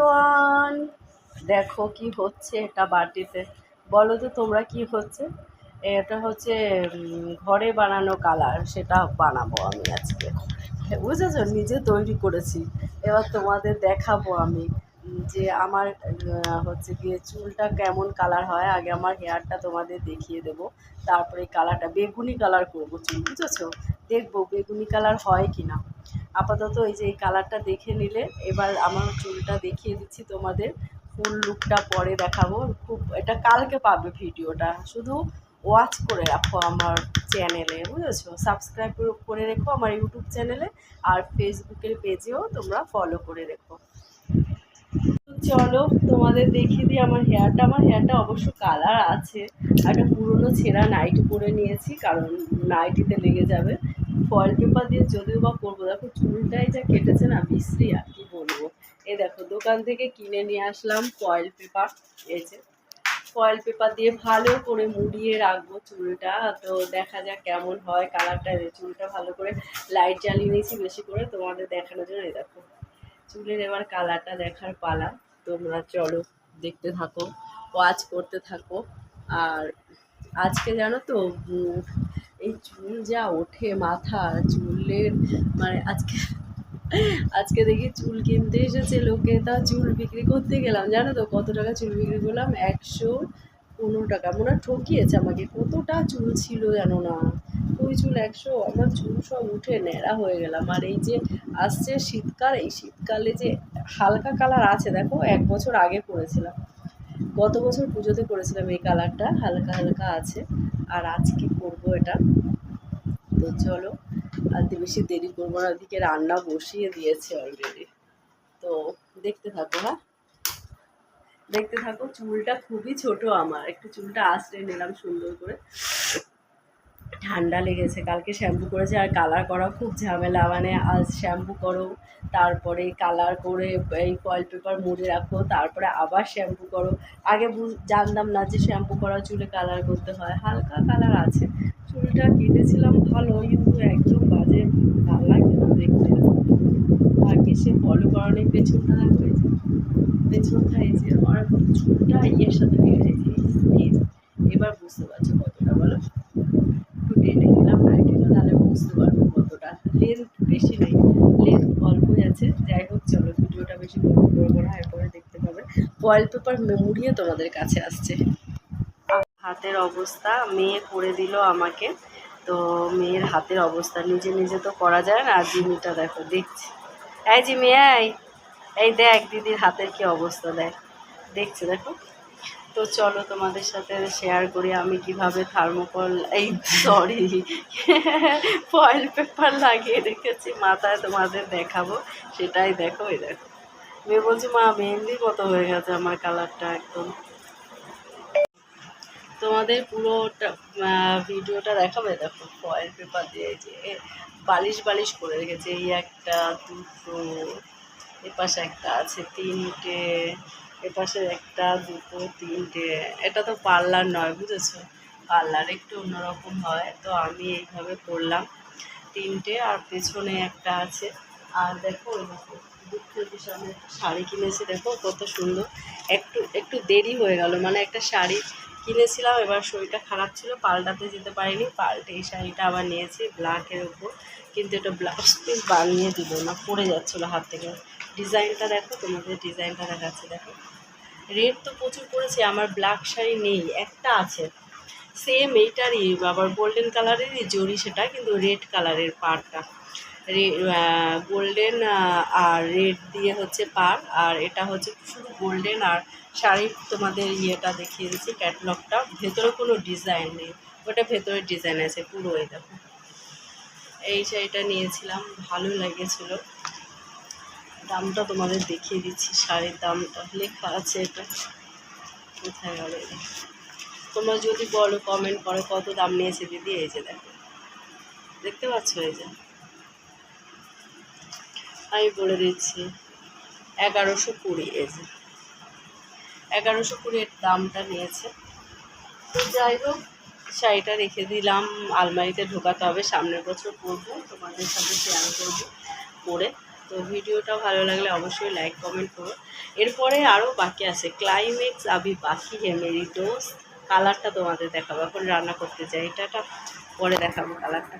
Everyone দেখো কি হচ্ছে এটা বাটিতে। বলো তো তোমরা কি হচ্ছে? এটা হচ্ছে ঘরে বানানো কালার, সেটা বানাবো আমি আজকে। বুঝেছ? নিজে তৈরি করেছি। এবার তোমাদের দেখাবো আমি, যে আমার হচ্ছে গিয়ে চুলটা কেমন কালার হয়। আগে আমার হেয়ারটা তোমাদের দেখিয়ে দেবো। তারপরে কালারটা, বেগুনি কালার করব। চুল বুঝেছ? দেখব বেগুনি কালার হয় কি না আপাতত এই যে এই কালারটা দেখে নিলে, এবার আমার চুলটা দেখিয়ে দিচ্ছি তোমাদের। ফুল লুকটা পরে দেখাবো। খুব, এটা কালকে পাবে ভিডিওটা। শুধু ওয়াচ করে রাখো আমার চ্যানেলে বুঝেছ? সাবস্ক্রাইব করে রেখো আমার ইউটিউব চ্যানেলে আর ফেসবুকের পেজেও তোমরা ফলো করে রেখো। চলো, তোমাদের দেখিয়ে দিই আমার হেয়ারটা আমার হেয়ারটা অবশ্য কালার আছে। একটা পুরনো ছেঁড়া নাইটি পরে নিয়েছি, কারণ নাইটিতে লেগে যাবে। ফয়েল পেপার দিয়ে যদিও বা করব, দেখো চুলটাই যা কেটেছে না, বিশ্রী, আর কি বলব। এই দেখো, দোকান থেকে কিনে নিয়ে আসলাম ফয়েল পেপার এই যে। ফয়েল পেপার দিয়ে ভালো করে মুড়িয়ে রাখব চুলটা, তো দেখা যাক কেমন হয় কালারটা চুলটা ভালো করে লাইট জ্বালিয়ে নিয়েছি বেশি করে, তোমাদের দেখানোর জন্য এই দেখো। চুলের এবার কালারটা দেখার পালা, তোমরা চলো দেখতে থাকো ওয়াচ করতে থাকো। আর আজকে জানো তো এই চুল যা ওঠে, মাথা, চুলের মানে আজকে আজকে দেখি চুল কিনতে এসেছে লোকে, তা চুল বিক্রি করতে গেলাম, জানো তো কত টাকা চুল বিক্রি করলাম? একশো পনেরো টাকা। মনে হয় ঠকিয়েছে আমাকে, কতটা চুল ছিল জানো না? ওই চুল একশো? আমার চুল সব উঠে ন্যাড়া হয়ে গেলাম। আর এই যে আসছে শীতকাল, এই শীতকালে যে হালকা কালার আছে, দেখো, এক বছর আগে করেছিলাম গত বছর পুজোতে করেছিলাম এই কালারটা, হালকা হালকা আছে, আর আজকে করব এটা। তো চলো, আর বেশি দেরি করব না দিকে রান্না বসিয়ে দিয়েছে অলরেডি তো দেখতে থাকো হ্যাঁ? দেখতে থাকো, চুলটা খুবই ছোট আমার, একটু চুলটা আঁচড়ে নিলাম সুন্দর করে। ঠান্ডা লেগেছে, কালকে শ্যাম্পু করেছে আর কালার করা খুব ঝামেলা মানে আজ শ্যাম্পু করো, তারপরে কালার করে এই ফয়েল পেপার মুড়ে রাখো, তারপরে আবার শ্যাম্পু করো। আগে জানতাম না যে শ্যাম্পু করা চুলে কালার করতে হয়, হালকা কালার আছে। চুলটা কেটেছিলাম ভালো, কিন্তু একদম বাজে ভালো লাগছে না দেখতে আগে সে ফলো করানোর পেছনটা যে, পেছনটা এই আমার চুলটা ইয়ের সাথে লেগে গেছে এবার বুঝতে পারছ কতটা বলো একটু টেনে নিলাম নাইটিটা তাহলে বুঝতে পারব কতটা লেন্থ বেশি নেই লেন্থ অল্পই আছে যাই হোক চলো ভিডিওটা বেশি বড় করব না এরপরে দেখতে পাবে ফয়েল পেপার মুড়িয়ে তোমাদের কাছে আসছে হাতের অবস্থা, মেয়ে করে দিল আমাকে। তো মেয়ের হাতের অবস্থা নিজে নিজে তো করা যায় না, আর জিমিটা দেখো, দেখছি। এই জিমি, এই এই দেখ দিদির হাতের কি অবস্থা, দেখ। দেখছে, দেখো। তো চলো তোমাদের সাথে শেয়ার করি আমি কীভাবে থার্মোকল এই সরি ফয়েল পেপার লাগিয়ে রেখেছি, মাথায় তোমাদের দেখাবো, সেটাই দেখো, এই দেখো। মেয়ে বলছি, মা মেহেন্দি কত হয়ে গেছে আমার কালারটা একদম। তোমাদের পুরোটা ভিডিওটা দেখাবে? দেখো ফয়েল পেপার দিয়ে যে বালিশ বালিশ করে রেখেছে, এই একটা, দুটো, এপাশে একটা আছে, তিনটে এপাশে একটা দুটো, তিনটে, এটা তো পার্লার নয়, বুঝেছ? পার্লার একটু অন্যরকম হয়, তো আমি এইভাবে করলাম। তিনটে আর পেছনে একটা আছে। আর দেখো দেখো দুঃখের আমি শাড়ি কিনেছি, দেখো কত সুন্দর। একটু একটু দেরি হয়ে গেল মানে একটা শাড়ি কিনেছিলাম, এবার শরীরটা খারাপ ছিল, পাল্টাতে যেতে পারিনি, পাল্টে এই শাড়িটা আবার নিয়েছি ব্ল্যাকের ওপর কিন্তু এটা ব্লাউজ পিস বানিয়ে দিল না, পড়ে যাচ্ছিল হাত থেকে। ডিজাইনটা দেখো, তোমাদের ডিজাইনটা দেখাচ্ছে, দেখো। রেড তো প্রচুর পড়েছে, আমার ব্ল্যাক শাড়ি নেই, একটা আছে। সেম এইটারই, আবার গোল্ডেন কালারেরই জরি সেটা, কিন্তু রেড কালারের পাড়টা রে গোল্ডেন আর রেড দিয়ে হচ্ছে পার। আর এটা হচ্ছে শুধু গোল্ডেন আর শাড়ির তোমাদের ইয়েটা দেখিয়ে দিচ্ছি, ক্যাটলগটা। ভেতরে কোনো ডিজাইন নেই, ওটা ভেতরে ডিজাইন আছে, পুরো এই দেখো। এই শাড়িটা নিয়েছিলাম, ভালো লেগেছিলো। দামটা তোমাদের দেখিয়ে দিচ্ছি, শাড়ির দামটা। লেখা আছে এটা। কোথায় গেল? তোমরা যদি বলো কমেন্ট করে কত দাম নিয়েছে দিদি, এই যে দেখো। দেখতে পাচ্ছ এই যে? আমি বলে দিচ্ছি, এগারোশো কুড়ি যে এগারোশো কুড়ির দামটা নিয়েছে। তো যাই হোক, শাড়িটা রেখে দিলাম, আলমারিতে ঢোকাতে হবে, সামনের বছর পরবো, তোমাদের সাথে শেয়ার করব পরে। তো ভিডিওটা ভালো লাগলে অবশ্যই লাইক কমেন্ট করো। এরপরে আরও বাকি আছে ক্লাইম্যাক্স আবি বাকি হে মেরি দোস্ত কালারটা তোমাদের দেখাবো। এখন রান্না করতে যাই এটা পরে দেখাবো কালারটা